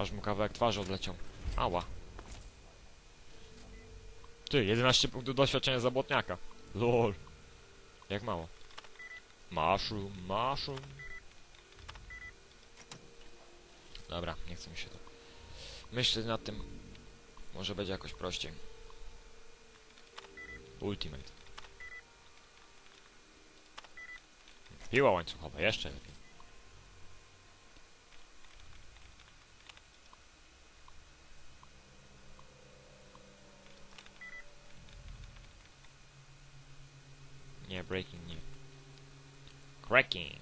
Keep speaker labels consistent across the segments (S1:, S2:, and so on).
S1: Aż mu kawałek twarzy odleciał. Ała. Ty, 11 punktów doświadczenia za błotniaka. LOL. Jak mało. Mushroom, mushroom. Dobra, nie chcę mi się to. Myślę nad tym. Może będzie jakoś prościej. Ultimate. Piła łańcuchowa, jeszcze lepiej. Breaking nie. Cracking.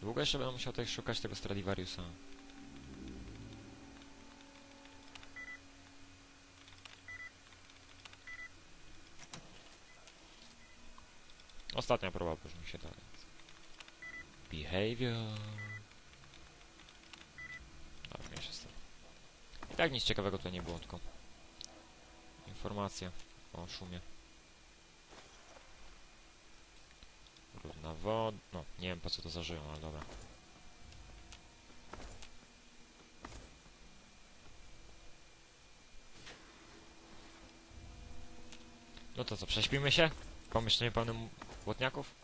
S1: Długo jeszcze będę musiał tutaj szukać tego Stradivariusa. Ostatnia próba, bo już się da. Behavior. Dobra, mniejsza z tym. I tak nic ciekawego tutaj nie było, tylko informacja o szumie. Równa woda. No, nie wiem po co to zażyją, ale dobra. No to co, prześpimy się? Pomieszczeniu pełnym błotniaków?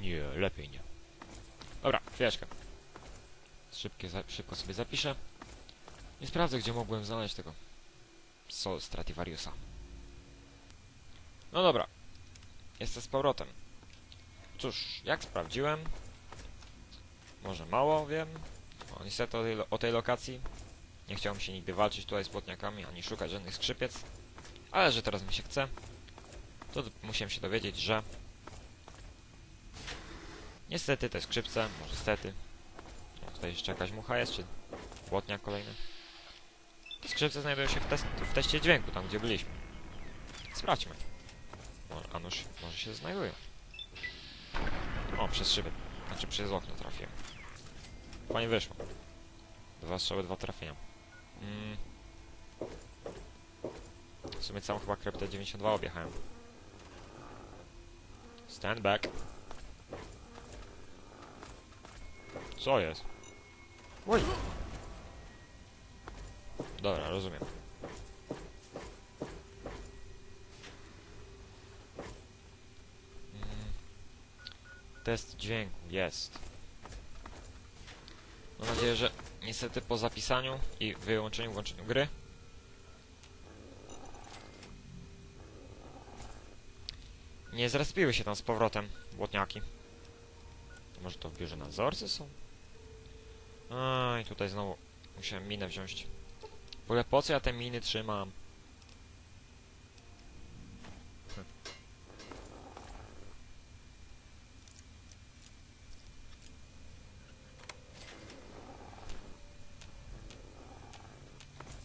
S1: Nie, lepiej nie. Dobra, chwileczkę. Szybkie, szybko sobie zapiszę. I sprawdzę, gdzie mogłem znaleźć tego Sol Strativariusa. No dobra. Jestem z powrotem. Cóż, jak sprawdziłem, może mało wiem o, niestety o tej, o tej lokacji. Nie chciałem się nigdy walczyć tutaj z błotniakami, ani szukać żadnych skrzypiec. Ale że teraz mi się chce, to musiałem się dowiedzieć, że niestety te skrzypce, może stety, tutaj jeszcze jakaś mucha jest, czy błotniak kolejny. Te skrzypce znajdują się w, test, w teście dźwięku, tam gdzie byliśmy. Sprawdźmy. Może, a nuż, może się znajdują. O, przez szybę, znaczy przez okno trafiłem. Fajnie wyszło. Dwa strzały, dwa trafienia. Mm. W sumie całą chyba kryptę 92 objechałem. Stand back. Co jest? Oj! Dobra, rozumiem. Mm. Test dźwięku, jest. Mam nadzieję, że niestety po zapisaniu i wyłączeniu, włączeniu gry Nie zrespiły się tam z powrotem błotniaki. To może to w biurze nadzorcy są? A i tutaj znowu musiałem minę wziąć. W ogóle po co ja te miny trzymam?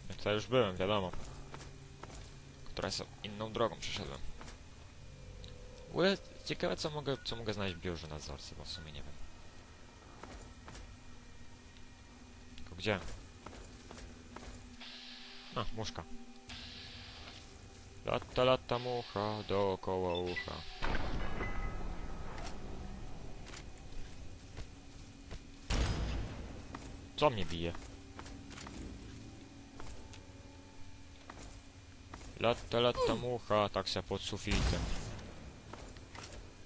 S1: Ja tutaj już byłem, wiadomo. Która jest inną drogą przeszedłem. Ogóle ciekawe co mogę, co mogę znaleźć w biurze nadzorcy, bo w sumie nie wiem. Tylko gdzie? A, muszka. Lata, lata mucha dookoła ucha. Co mnie bije? Lata, lata mucha, tak się pod sufitem.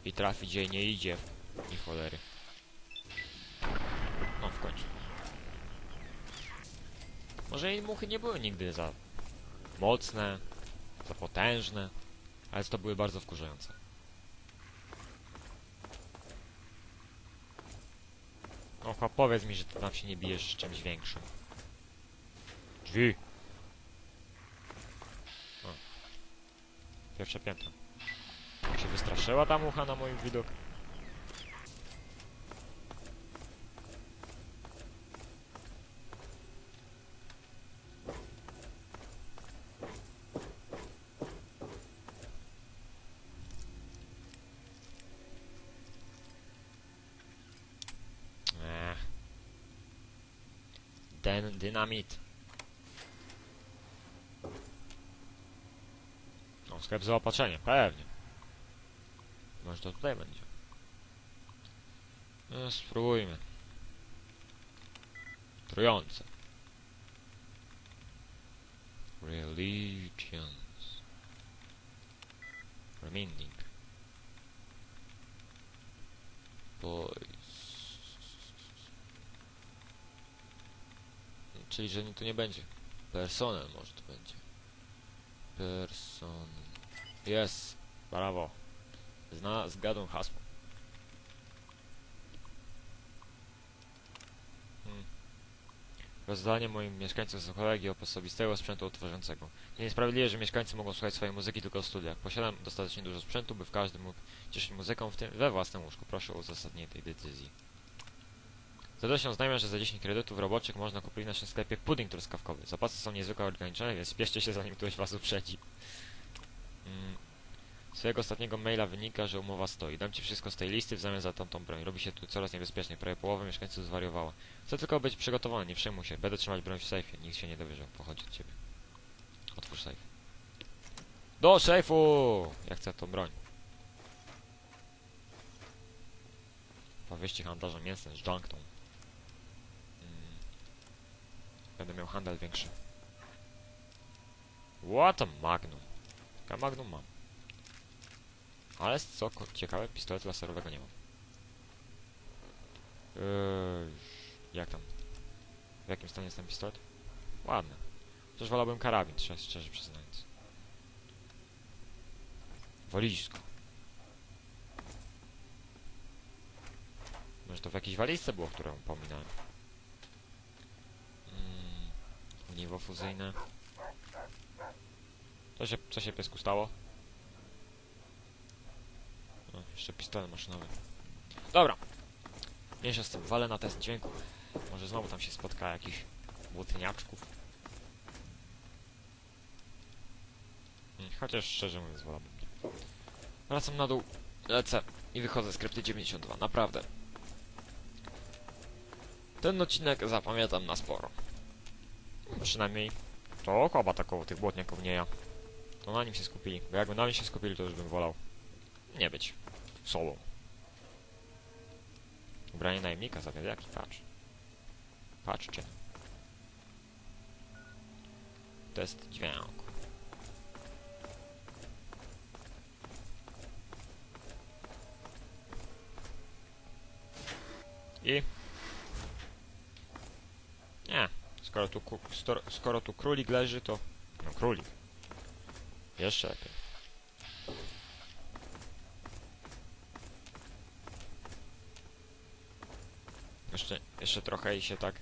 S1: I trafić jej nie idzie. I cholery. No w końcu. Może jej muchy nie były nigdy za mocne, za potężne, ale to były bardzo wkurzające. Ocha, powiedz mi, że ty tam się nie bijesz z czymś większym. Drzwi! O. Pierwsze piętro. Jak się wystraszyła ta mucha na mój widok. ten dynamit. No, sklep zaopatrzenie, pewnie. Może to tutaj będzie. No, spróbujmy. Trujące. Religions. Remaining. Boys. Czyli, że nie- tu nie będzie. Personel może tu będzie. Person. Jest. Brawo. Zna, zgadłem hasło. Hmm. Rozdanie moim mieszkańcom z kolegi osobistego sprzętu odtwarzającego. Nie niesprawiedliwe, że mieszkańcy mogą słuchać swojej muzyki tylko w studiach. Posiadam dostatecznie dużo sprzętu, by w każdy mógł cieszyć muzyką, w tym we własnym łóżku. Proszę o uzasadnienie tej decyzji. Z radością znajomym, że za 10 kredytów roboczych można kupić w naszym sklepie pudding truskawkowy. Zapasy są niezwykle ograniczone, więc spieszcie się zanim ktoś was uprzedzi. Mm. Z ostatniego maila wynika, że umowa stoi. Dam ci wszystko z tej listy w zamian za tamtą broń. Robi się tu coraz niebezpieczniej. Prawie połowa mieszkańców zwariowała. Chcę tylko być przygotowany, nie przejmuj się. Będę trzymać broń w sejfie. Nikt się nie dowie, że pochodzi od ciebie. Otwórz sejf. Do sejfu! Ja chcę tą broń. Powieści handlarza mięsem z Junktą. Mm. Będę miał handel większy. What a magnum. Ja magnum mam. Ale co ciekawe, pistoletu laserowego nie mam. Eee, jak tam? W jakim stanie jest ten pistolet? Ładny. Też wolałbym karabin, szczerze, szczerze przyznając. Walizko. Może to w jakiejś walizce było, którą pominąłem. Mm, ogniwo fuzyjne. Co się, co się piesku stało? Jeszcze pistolet maszynowy. Dobra. Mniejsza z tym, walę na test dźwięku. Może znowu tam się spotka jakichś błotniaczków. Chociaż szczerze mówiąc wolałbym. Wracam na dół, lecę i wychodzę z krypty 92. Naprawdę. Ten odcinek zapamiętam na sporo. Przynajmniej to chyba takowo tych błotniaków nie ja. To na nim się skupili. Bo jakby na mnie się skupili, to już bym wolał nie być sobą. Ubranie najemnika zawiadiaki, patrz. Patrzcie. Test dźwięku. I... Nie. Skoro tu, skoro tu królik leży, to... No królik. Jeszcze lepiej. Jeszcze, trochę i się tak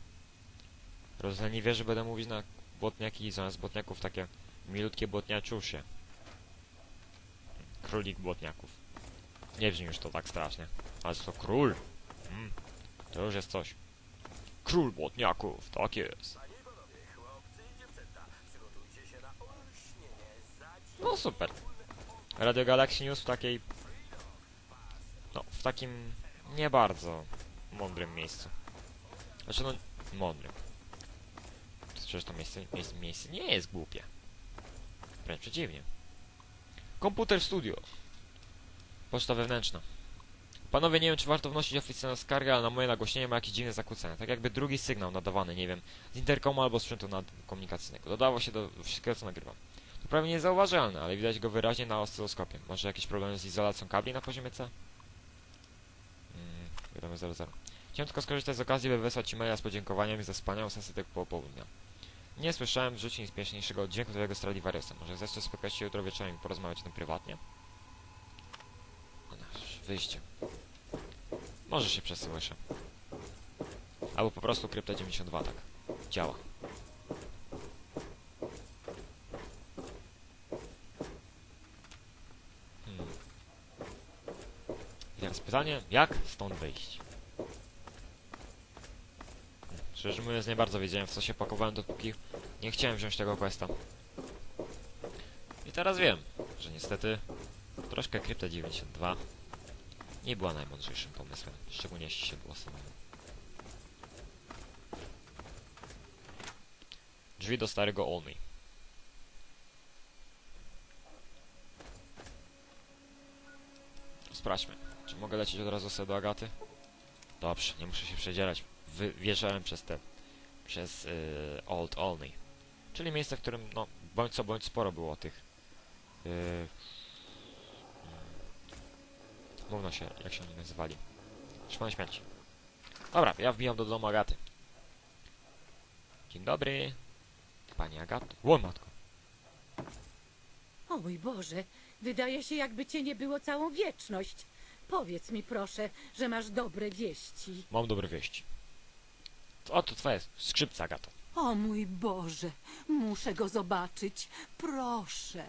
S1: rozleniwię, że będę mówić na błotniaki zamiast błotniaków takie milutkie błotniaczusie. Królik błotniaków. Nie brzmi już to tak strasznie. Ale to król. Mm, to już jest coś. Król błotniaków, tak jest. No super. Radio Galaxy News w takiej... No, w takim nie bardzo mądrym miejscu. Znaczy no, mądrym. Przecież to miejsce, miejsce, miejsce nie jest głupie. Wręcz przeciwnie. Komputer Studio. Poczta wewnętrzna. Panowie, nie wiem, czy warto wnosić oficjalną skargę, ale na moje nagłośnienie ma jakieś dziwne zakłócenia. Tak jakby drugi sygnał nadawany, nie wiem, z interkomu albo sprzętu komunikacyjnego. Dodało się do wszystkiego, co nagrywam. To prawie niezauważalne, ale widać go wyraźnie na oscyloskopie. Może jakieś problemy z izolacją kabli na poziomie C? Mm, wiadomo 00. Chciałem tylko skorzystać z okazji, by wysłać Ci maila z podziękowaniem za wspaniałą sesję tego popołudnia. Nie słyszałem w życiu nic śmieszniejszego od dźwięku twojego Stradivariusa. Może zechcesz spotkać się jutro wieczorem i porozmawiać o tym prywatnie? No, wyjście. Może się przesłyszę. Albo po prostu Krypta 92 tak. Działa. Hmm. I teraz pytanie, jak stąd wyjść? Szczerze mówiąc, nie bardzo wiedziałem w co się pakowałem, dopóki nie chciałem wziąć tego questa. I teraz wiem, że niestety troszkę Krypta 92 nie była najmądrzejszym pomysłem, szczególnie jeśli się było samemu. Drzwi do starego Olney. Sprawdźmy. Czy mogę lecieć od razu sobie do Agaty? Dobrze, nie muszę się przedzierać. Wjeżdżałem przez te... przez yy, Old Olney. Czyli miejsce, w którym, no, bądź co bądź sporo było tych... Yy, Mówno się, jak się oni nazywali. Szpany śmierci. Dobra, ja wbijam do domu Agaty. Dzień dobry. Pani Agato. Ło, matko.
S2: O mój Boże, wydaje się, jakby cię nie było całą wieczność. Powiedz mi proszę, że masz dobre wieści.
S1: Mam dobre wieści. O, to twoje skrzypce, Agato.
S2: O mój Boże, muszę go zobaczyć. Proszę.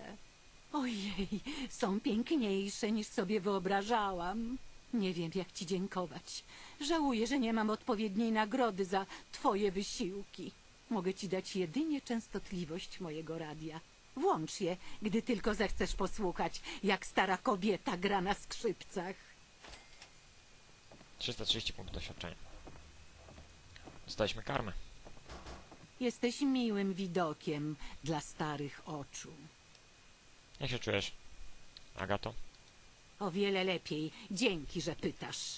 S2: Ojej, są piękniejsze niż sobie wyobrażałam. Nie wiem, jak ci dziękować. Żałuję, że nie mam odpowiedniej nagrody za twoje wysiłki. Mogę ci dać jedynie częstotliwość mojego radia. Włącz je, gdy tylko zechcesz posłuchać, jak stara kobieta gra na skrzypcach.
S1: 330 punktów doświadczenia. Dostaliśmy karmę.
S2: Jesteś miłym widokiem dla starych oczu.
S1: Jak się czujesz, Agato?
S2: O wiele lepiej, dzięki, że pytasz.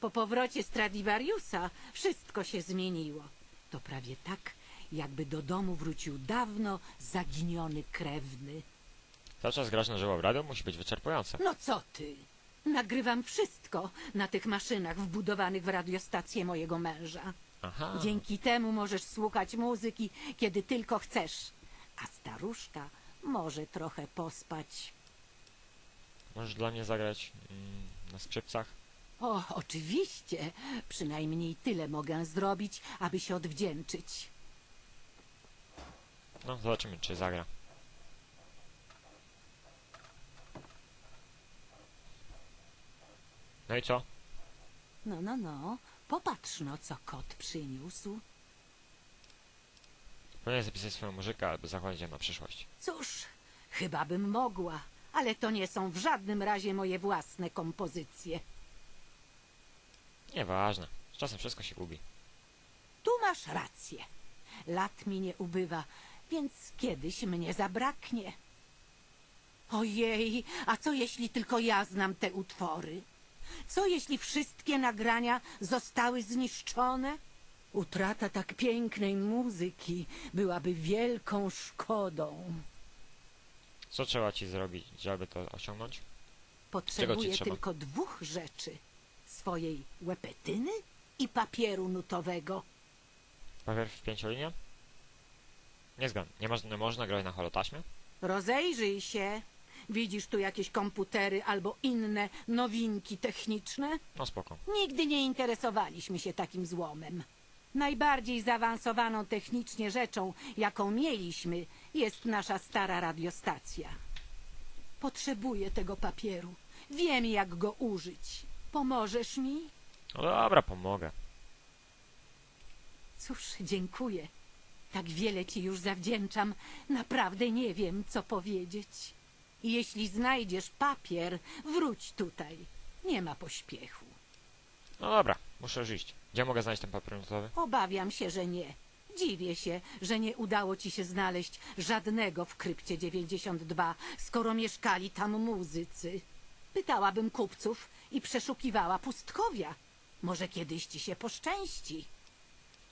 S2: Po powrocie Stradivariusa wszystko się zmieniło. To prawie tak, jakby do domu wrócił dawno zaginiony krewny.
S1: Cały czas grać na żywo w radio musi być wyczerpujące.
S2: No co ty? Nagrywam wszystko na tych maszynach wbudowanych w radiostację mojego męża.
S1: Aha.
S2: Dzięki temu możesz słuchać muzyki, kiedy tylko chcesz. A staruszka może trochę pospać.
S1: Możesz dla mnie zagrać mm, na skrzypcach?
S2: O, oczywiście. Przynajmniej tyle mogę zrobić, aby się odwdzięczyć.
S1: No, zobaczymy, czy zagra. No i co?
S2: No, no, no. Popatrz no, co kot przyniósł.
S1: Powinien zapisać swoją muzykę, aby zachować ją na przyszłość.
S2: Cóż, chyba bym mogła, ale to nie są w żadnym razie moje własne kompozycje.
S1: Nieważne. Z czasem wszystko się gubi.
S2: Tu masz rację. Lat mi nie ubywa, więc kiedyś mnie zabraknie. Ojej, a co jeśli tylko ja znam te utwory? Co jeśli wszystkie nagrania zostały zniszczone? Utrata tak pięknej muzyki byłaby wielką szkodą.
S1: Co trzeba ci zrobić, żeby to osiągnąć?
S2: Potrzebuję
S1: trzeba?
S2: tylko dwóch rzeczy. Swojej łepetyny i papieru nutowego.
S1: Papier w pięciolinie? Nie zgadzam. Nie, moż- nie można grać na holotaśmie?
S2: Rozejrzyj się. Widzisz tu jakieś komputery albo inne nowinki techniczne?
S1: No spoko.
S2: Nigdy nie interesowaliśmy się takim złomem. Najbardziej zaawansowaną technicznie rzeczą, jaką mieliśmy, jest nasza stara radiostacja. Potrzebuję tego papieru. Wiem, jak go użyć. Pomożesz mi?
S1: No dobra, pomogę.
S2: Cóż, dziękuję. Tak wiele ci już zawdzięczam. Naprawdę nie wiem, co powiedzieć. Jeśli znajdziesz papier, wróć tutaj. Nie ma pośpiechu.
S1: No dobra, muszę już iść. Gdzie mogę znaleźć ten papier nutowy?
S2: Obawiam się, że nie. Dziwię się, że nie udało ci się znaleźć żadnego w krypcie 92, skoro mieszkali tam muzycy. Pytałabym kupców i przeszukiwała pustkowia. Może kiedyś ci się poszczęści.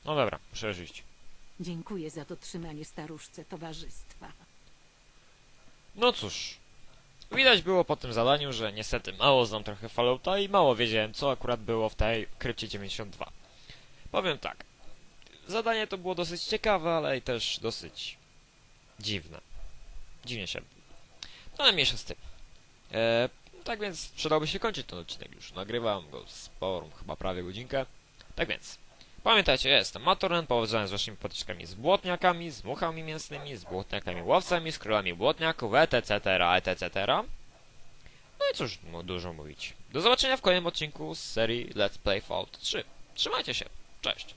S1: No dobra, muszę już iść.
S2: Dziękuję za dotrzymanie staruszce towarzystwa.
S1: No cóż. Widać było po tym zadaniu, że niestety mało znam trochę Fallouta i mało wiedziałem, co akurat było w tej krypcie 92. Powiem tak. Zadanie to było dosyć ciekawe, ale i też dosyć dziwne. Dziwnie się. No ale mniejsza z tym. E, tak więc przydałoby się kończyć ten odcinek już. Nagrywam go sporą, chyba prawie godzinkę. Tak więc. Pamiętajcie, ja jestem Matoren, powodzenia z waszymi potyczkami z błotniakami, z muchami mięsnymi, z błotniakami łowcami, z królami błotniaków, etc., etc. No i cóż mu dużo mówić. Do zobaczenia w kolejnym odcinku z serii Let's Play Fallout 3. Trzymajcie się, cześć!